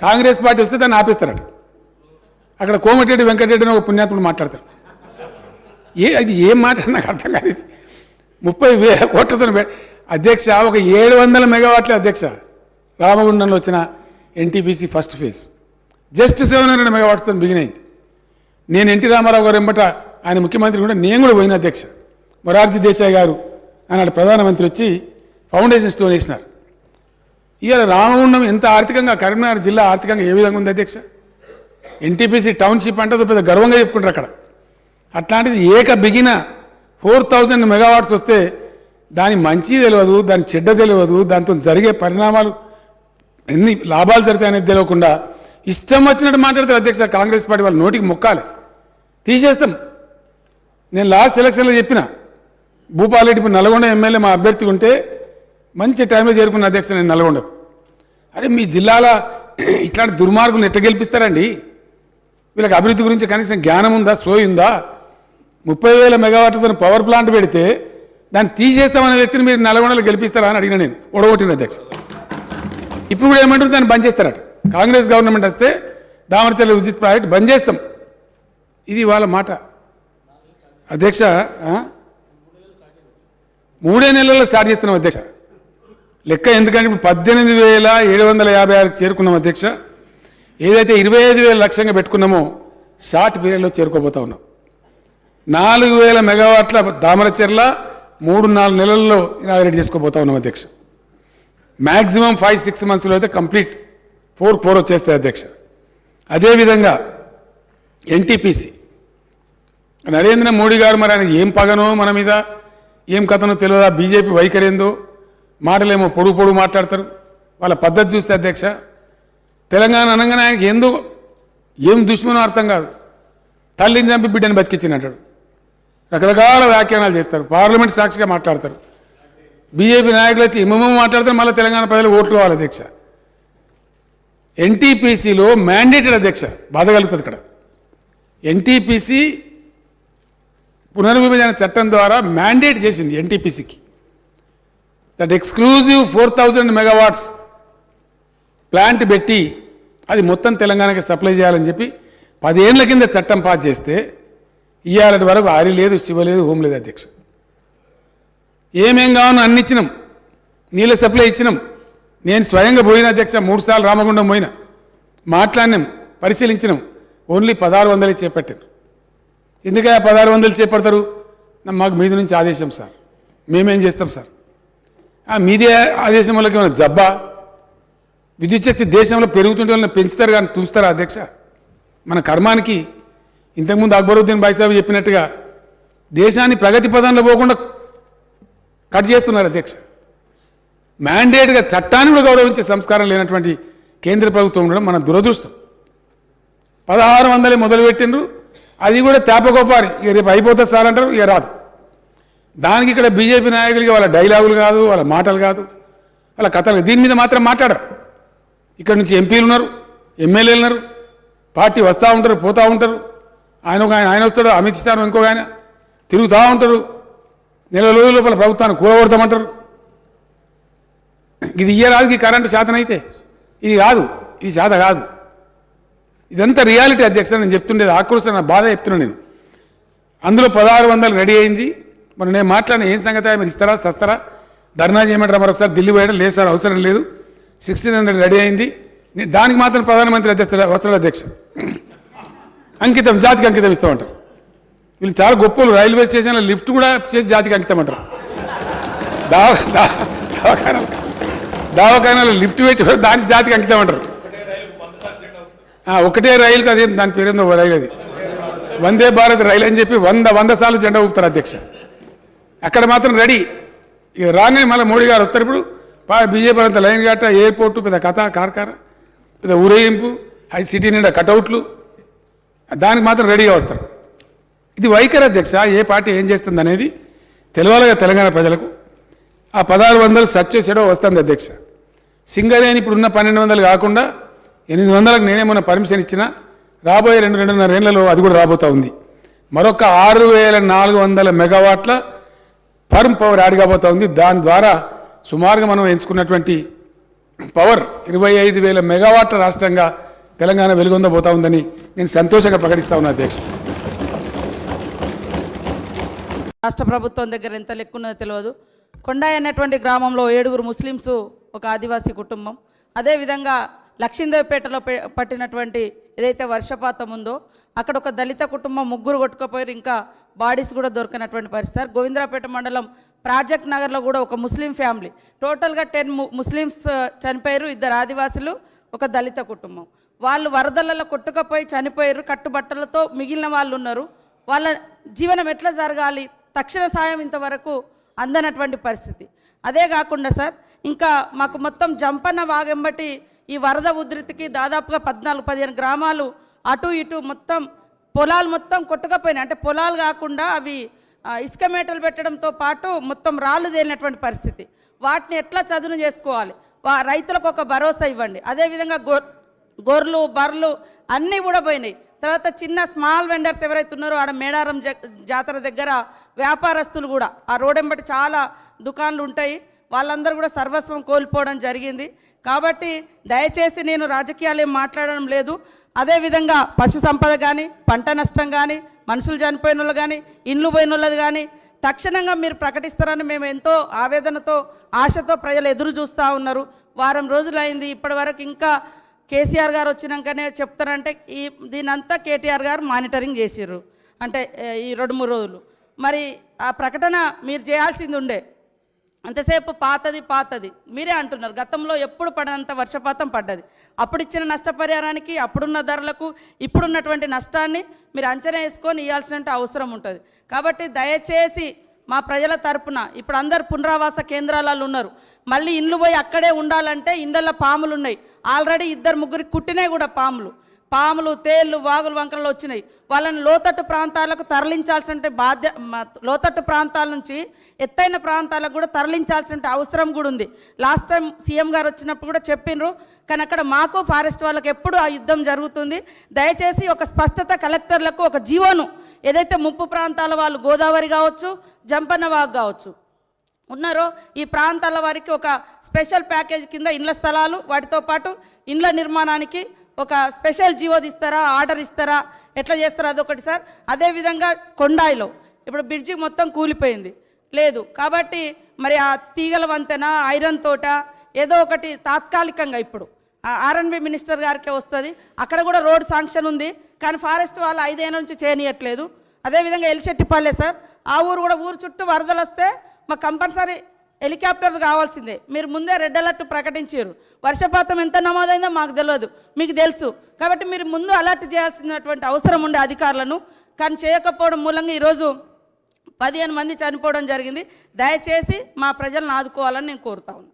Congress party వస్తే దాన్ని ఆపేస్తారట. అక్కడ కోమటిరెడ్డి వెంకటరెడ్డి అని ఒక పుణ్యాత్ముడు మాట్లాడతారు ఏ అది ఏం మాట నాకు అర్థం కాదు ఇది. ముప్పై వేల కోట్లతో అధ్యక్ష ఒక ఏడు వందల మెగావాట్ల అధ్యక్ష. రామగుండంలో వచ్చిన NTPC first phase. Just seven hundred మెగావాట్స్తో begin అయింది. నేను ఎన్టీ రామారావు గారు ఎంబట ఆయన ముఖ్యమంత్రి కూడా నేను కూడా పోయిన అధ్యక్ష. మొరార్జీ దేశాయ్ గారు ఆనాడు ప్రధానమంత్రి వచ్చి ఫౌండేషన్ స్టోన్ వేసినారు. ఇవాళ రామగుండం ఎంత ఆర్థికంగా కరీంనగర్ జిల్లా ఆర్థికంగా ఏ విధంగా ఉంది అధ్యక్ష? ఎన్టీపీసీ టౌన్షిప్ అంటే పెద్ద గర్వంగా చెప్పుకుంటారు అక్కడ. అట్లాంటిది ఏక బిగిన ఫోర్ థౌజండ్ మెగావాట్స్ వస్తే దాని మంచి తెలియదు దాని చెడ్డ తెలియదు దాంతో జరిగే పరిణామాలు ఎన్ని లాభాలు జరుగుతాయి అనేది తెలియకుండా ఇష్టం వచ్చినట్టు మాట్లాడతారు అధ్యక్ష కాంగ్రెస్ పార్టీ వాళ్ళు నోటికి మొక్కాలి. తీసేస్తాం. నేను లాస్ట్ ఎలక్షన్లో చెప్పిన భూపాలరెడ్డి నల్గొండ ఎమ్మెల్యే మా అభ్యర్థి ఉంటే మంచి టైంలో చేరుకున్న అధ్యక్ష నేను నల్గొండకు అరే మీ జిల్లాల ఇట్లాంటి దుర్మార్గులు ఎట్లా గెలిపిస్తారండి? వీళ్ళకి అభివృద్ధి గురించి కనీసం జ్ఞానం ఉందా సోయి ఉందా? ముప్పై వేల మెగావాట్లతో పవర్ ప్లాంట్ పెడితే దాన్ని తీసేస్తామనే వ్యక్తిని మీరు నల్గొండలో గెలిపిస్తారా అని అడిగిన నేను ఒడగొట్టిన అధ్యక్ష. ఇప్పుడు కూడా ఏమంటారు? దాన్ని బంద్ చేస్తారట. కాంగ్రెస్ గవర్నమెంట్ వస్తే దామరచల్లి విద్యుత్ ప్రాజెక్ట్ బంద్ చేస్తాం. ఇది వాళ్ళ మాట. అధ్యక్ష మూడే నెలల్లో స్టార్ట్ చేస్తున్నాం అధ్యక్ష. లెక్క ఎందుకంటే ఇప్పుడు పద్దెనిమిది వేల ఏడు వందల యాభై ఆరుకి చేరుకున్నాం అధ్యక్ష. ఏదైతే ఇరవై ఐదు వేల లక్ష్యంగా పెట్టుకున్నామో షార్ట్ పీరియడ్లో చేరుకోబోతా ఉన్నాం. నాలుగు వేల మెగావాట్ల దామరచెర్ల మూడు నాలుగు నెలల్లో ఇనాగరేట్ చేసుకోబోతా ఉన్నాం అధ్యక్ష. మ్యాక్సిమం ఫైవ్ సిక్స్ మంత్స్లో అయితే కంప్లీట్ ఫోర్ ఫోర్ వచ్చేస్తాయి అధ్యక్ష. అదేవిధంగా ఎన్టీపీసీ. నరేంద్ర మోడీ గారు మరి ఆయన ఏం పగనో మన మీద ఏం కథనో తెలియదా బీజేపీ వైఖరి ఏందో? మాటలేమో పొడుగు పొడుగు మాట్లాడతారు. వాళ్ళ పద్ధతి చూస్తే అధ్యక్ష తెలంగాణ అనగానే ఆయనకి ఏందో ఏం దుష్మనో అర్థం కాదు. తల్లిని చంపి బిడ్డని బతికించినట్టాడు రకరకాల వ్యాఖ్యానాలు చేస్తారు. పార్లమెంట్ సాక్షిగా మాట్లాడతారు. బీజేపీ నాయకులు వచ్చి ఇమ్మమ్మ మాట్లాడతారు మళ్ళీ తెలంగాణ ప్రజలు ఓట్లు కావాలి అధ్యక్ష. ఎన్టీపీసీలో మ్యాండేటెడ్ అధ్యక్ష బాధ కలుగుతుంది ఇక్కడ. ఎన్టీపీసీ పునర్విభజన చట్టం ద్వారా మ్యాండేట్ చేసింది ఎన్టీపీసీకి. That exclusive four thousand megawatts plant పెట్టి అది మొత్తం తెలంగాణకి సప్లై చేయాలని చెప్పి పదేళ్ళ కింద చట్టం పాస్ చేస్తే ఇవాళ వరకు ఆరి లేదు శివ లేదు హోం లేదు అధ్యక్ష. ఏమేం కావాలో అన్ని ఇచ్చినాం. నీళ్ళ సప్లై ఇచ్చినాం. నేను స్వయంగా పోయిన అధ్యక్ష మూడుసార్లు రామగుండం పోయినా. మాట్లాడినాం పరిశీలించినాం. ఓన్లీ పదహారు వందలే చేపట్టారు ఎందుకంటే పదహారు వందలు చేపడతారు? మాకు మీద నుంచి ఆదేశం సార్. మేమేం చేస్తాం సార్? మీదే ఆదేశం వాళ్ళకి ఏమైనా జబ్బా? విద్యుత్ శక్తి దేశంలో పెరుగుతుంటే వాళ్ళని పెంచుతారు కానీ చూస్తారా అధ్యక్ష? మన కర్మానికి ఇంతకుముందు అక్బరుద్దీన్ బాయిసాబు చెప్పినట్టుగా దేశాన్ని ప్రగతి పదంలో పోకుండా కట్ చేస్తున్నారు అధ్యక్ష. మ్యాండేట్గా చట్టాన్ని కూడా గౌరవించే సంస్కారం లేనటువంటి కేంద్ర ప్రభుత్వం ఉండడం మన దురదృష్టం. పదహారు వందలే మొదలుపెట్టిండ్రు. అది కూడా తేపగోపారి ఇక రేపు అయిపోతుంది సార్ అంటారు ఇక రాదు. దానికి ఇక్కడ బీజేపీ నాయకులకి వాళ్ళ డైలాగులు కాదు వాళ్ళ మాటలు కాదు. వాళ్ళ కథలు దీని మీద మాత్రం మాట్లాడరు. ఇక్కడ నుంచి ఎంపీలు ఉన్నారు ఎమ్మెల్యేలు ఉన్నారు పార్టీ వస్తూ ఉంటారు పోతూ ఉంటారు. ఆయన ఒక ఆయన ఆయన వస్తాడు అమిత్ షా ఇంకో ఆయన తిరుగుతూ ఉంటారు. నెల రోజుల లోపల ప్రభుత్వాన్ని కూలగొడతామంటారు. ఇది ఇయ్యరాదు ఈ కరెంటు శాతం అయితే. ఇది కాదు ఇది శాత కాదు. ఇదంతా రియాలిటీ అధ్యక్ష నేను చెప్తుండేది ఆక్రోశం నా బాధ చెప్తున్నాను నేను. అందులో పదహారు వందలు రెడీ అయింది. మరి నేను మాట్లాడిన ఏం సంగతి మీరు ఇస్తారా సస్తారా? ధర్నా చేయమంటారా? మరొకసారి ఢిల్లీ పోయడం లేదు సార్ అవసరం లేదు. సిక్స్టీన్ హండ్రెడ్ రెడీ అయింది. దానికి మాత్రం ప్రధానమంత్రి అధ్యక్షుడు వస్తాడు అధ్యక్ష. అంకితం జాతికి అంకితం ఇస్తామంటారు వీళ్ళు చాలా గొప్పలు. రైల్వే స్టేషన్లో లిఫ్ట్ కూడా చేసి జాతికి అంకితం అంటారు. దావ దా- దవాఖానాలు. దవాఖానాలు లిఫ్ట్ పెట్టి దానికి జాతికి అంకితం అంటారు. ఒకటే రైలు అదే దాని పేరేందో ఓ రైలు అది. వందే భారత్ రైలు అని చెప్పి వంద వంద సార్లు జెండా ఊపుతారు అధ్యక్ష. అక్కడ మాత్రం రెడీ. ఇక రాగానే మళ్ళీ మోడీ గారు వస్తారు ఇప్పుడు. బీజేపీ అంత లైన్ గట్ట ఎయిర్పోర్టు పెద్ద కథ కార్కార పెద్ద ఊరేగింపు హై సిటీ నిండా కటౌట్లు. దానికి మాత్రం రెడీగా వస్తారు. ఇది వైఖరి అధ్యక్ష ఏ పార్టీ ఏం చేస్తుంది అనేది తెలవాలిగా తెలంగాణ ప్రజలకు. ఆ పదహారు వందలు సచ్చో చెడో వస్తుంది అధ్యక్ష. సింగరేణి ఇప్పుడున్న పన్నెండు వందలు కాకుండా ఎనిమిది వందలకు నేనేమన్నా పర్మిషన్ ఇచ్చినా. రాబోయే రెండు రెండున్నర ఏళ్ళలో అది కూడా రాబోతూ ఉంది. మరొక ఆరు వేల నాలుగు వందల మెగావాట్ల ఫర్మ్ పవర్ యాడ్ కాబోతా ఉంది. దాని ద్వారా సుమారుగా మనం ఎంచుకున్నటువంటి పవర్ ఇరవై ఐదు వేల మెగావాట్ల రాష్ట్రంగా తెలంగాణ వెలుగొందబోతా ఉందని నేను సంతోషంగా ప్రకటిస్తా ఉన్నా అధ్యక్ష. రాష్ట్ర ప్రభుత్వం దగ్గర ఎంత లెక్కున్నదో తెలియదు. కొండాయి అనేటువంటి గ్రామంలో ఏడుగురు ముస్లిమ్స్ ఒక ఆదివాసీ కుటుంబం. అదేవిధంగా లక్ష్మీదేవిపేటలో పట్టినటువంటి ఏదైతే వర్షపాతం ఉందో అక్కడ ఒక దళిత కుటుంబం ముగ్గురు కొట్టుకుపోయారు. ఇంకా బాడీస్ కూడా దొరకనటువంటి పరిస్థితి. సార్ గోవిందరాపేట మండలం ప్రాజెక్ట్ నగర్లో కూడా ఒక ముస్లిం ఫ్యామిలీ. టోటల్గా టెన్ ముస్లిమ్స్ చనిపోయారు. ఇద్దరు ఆదివాసులు ఒక దళిత కుటుంబం. వాళ్ళు వరదలలో కొట్టుకపోయి చనిపోయారు. కట్టుబట్టలతో మిగిలిన వాళ్ళు ఉన్నారు. వాళ్ళ జీవనం ఎట్లా జరగాలి? తక్షణ సాయం ఇంతవరకు అందనటువంటి పరిస్థితి. అదే కాకుండా సార్ ఇంకా మాకు మొత్తం జంపన్న వాగెంబటి ఈ వరద ఉధృతికి దాదాపుగా పద్నాలుగు పదిహేను గ్రామాలు అటు ఇటు మొత్తం పొలాలు మొత్తం కొట్టుకపోయినాయి. అంటే పొలాలు కాకుండా అవి ఇసుక మేటలు పెట్టడంతో పాటు మొత్తం రాళ్ళు తేలినటువంటి పరిస్థితి. వాటిని ఎట్లా చదును చేసుకోవాలి? వా రైతులకు ఒక భరోసా ఇవ్వండి. అదేవిధంగా గొ గొర్రెలు బర్రెలు అన్నీ కూడా పోయినాయి. తర్వాత చిన్న స్మాల్ వెండర్స్ ఎవరైతే ఉన్నారో ఆడ మేడారం జ- జాతర దగ్గర వ్యాపారస్తులు కూడా ఆ రోడెంబటి చాలా దుకాన్లు ఉంటాయి. వాళ్ళందరూ కూడా సర్వస్వం కోల్పోవడం జరిగింది. కాబట్టి దయచేసి నేను రాజకీయాలు ఏం మాట్లాడడం లేదు. అదేవిధంగా పశు సంపద కానీ పంట నష్టం కానీ మనుషులు చనిపోయిన వాళ్ళు కానీ ఇండ్లు పోయిన వాళ్ళది కానీ తక్షణంగా మీరు ప్రకటిస్తారని మేము ఎంతో ఆవేదనతో ఆశతో ప్రజలు ఎదురు చూస్తూ ఉన్నారు. వారం రోజులు అయింది ఇప్పటివరకు ఇంకా కేసీఆర్ గారు వచ్చినాకనే చెప్తారంటే ఈ దీనంతా కేటీఆర్ గారు మానిటరింగ్ చేసిర్రు. అంటే ఈ రెండు మూడు రోజులు. మరి ఆ ప్రకటన మీరు చేయాల్సింది ఉండే. అంతసేపు పాతది పాతది. మీరే అంటున్నారు గతంలో ఎప్పుడు పడనంత వర్షపాతం పడ్డది. అప్పుడు ఇచ్చిన నష్టపరిహారానికి అప్పుడున్న ధరలకు ఇప్పుడున్నటువంటి నష్టాన్ని మీరు అంచనా వేసుకొని ఇవ్వాల్సిన అవసరం ఉంటుంది. కాబట్టి దయచేసి మా ప్రజల తరపున ఇప్పుడు అందరు పునరావాస కేంద్రాలలో ఉన్నారు. మళ్ళీ ఇండ్లు పోయి అక్కడే ఉండాలంటే ఇండ్ల పాములు ఉన్నాయి ఆల్రెడీ ఇద్దరు ముగ్గురికి కుట్టినాయి కూడా పాములు. పాములు తేళ్ళు వాగులు వంకరలు వచ్చినాయి. వాళ్ళని లోతట్టు ప్రాంతాలకు తరలించాల్సిన బాధ్య లోతట్టు ప్రాంతాల నుంచి ఎత్తైన ప్రాంతాలకు కూడా తరలించాల్సిన అవసరం కూడా ఉంది. లాస్ట్ టైం సీఎం గారు వచ్చినప్పుడు కూడా చెప్పిండ్రు కానీ అక్కడ మాకు ఫారెస్ట్ వాళ్ళకి ఎప్పుడు ఆ యుద్ధం జరుగుతుంది. దయచేసి ఒక స్పష్టత కలెక్టర్లకు ఒక జీవోను ఏదైతే ముప్పు ప్రాంతాల వాళ్ళు గోదావరి కావచ్చు జంపన్నవాగు కావచ్చు ఉన్నారో ఈ ప్రాంతాల వారికి ఒక స్పెషల్ ప్యాకేజ్ కింద ఇండ్ల స్థలాలు వాటితో పాటు ఇండ్ల నిర్మాణానికి ఒక స్పెషల్ జీవో ఇస్తారా ఆర్డర్ ఇస్తారా ఎట్లా చేస్తారా అదొకటి సార్. అదేవిధంగా కొండాయిలో ఇప్పుడు బ్రిడ్జి మొత్తం కూలిపోయింది. లేదు కాబట్టి మరి ఆ తీగల వంతెన ఐరన్ తోట ఏదో ఒకటి తాత్కాలికంగా ఇప్పుడు. ఆర్ఎన్బి మినిస్టర్ గారికే వస్తుంది. అక్కడ కూడా రోడ్ శాంక్షన్ ఉంది కానీ ఫారెస్ట్ వాళ్ళు ఐదేళ్ళ నుంచి చేయనీయట్లేదు. అదేవిధంగా ఎలిశెట్టిపల్లె సార్ ఆ ఊరు కూడా ఊరు చుట్టూ వరదలు వస్తే మాకు కంపల్సరీ హెలికాప్టర్ కావాల్సిందే. మీరు ముందే రెడ్ అలర్ట్ ప్రకటించారు. వర్షపాతం ఎంత నమోదైందో మాకు తెలియదు మీకు తెలుసు. కాబట్టి మీరు ముందు అలర్ట్ చేయాల్సినటువంటి అవసరం ఉండే అధికారులను. కానీ చేయకపోవడం మూలంగా ఈరోజు పదిహేను మంది చనిపోవడం జరిగింది. దయచేసి మా ప్రజలను ఆదుకోవాలని నేను కోరుతా ఉన్నాను.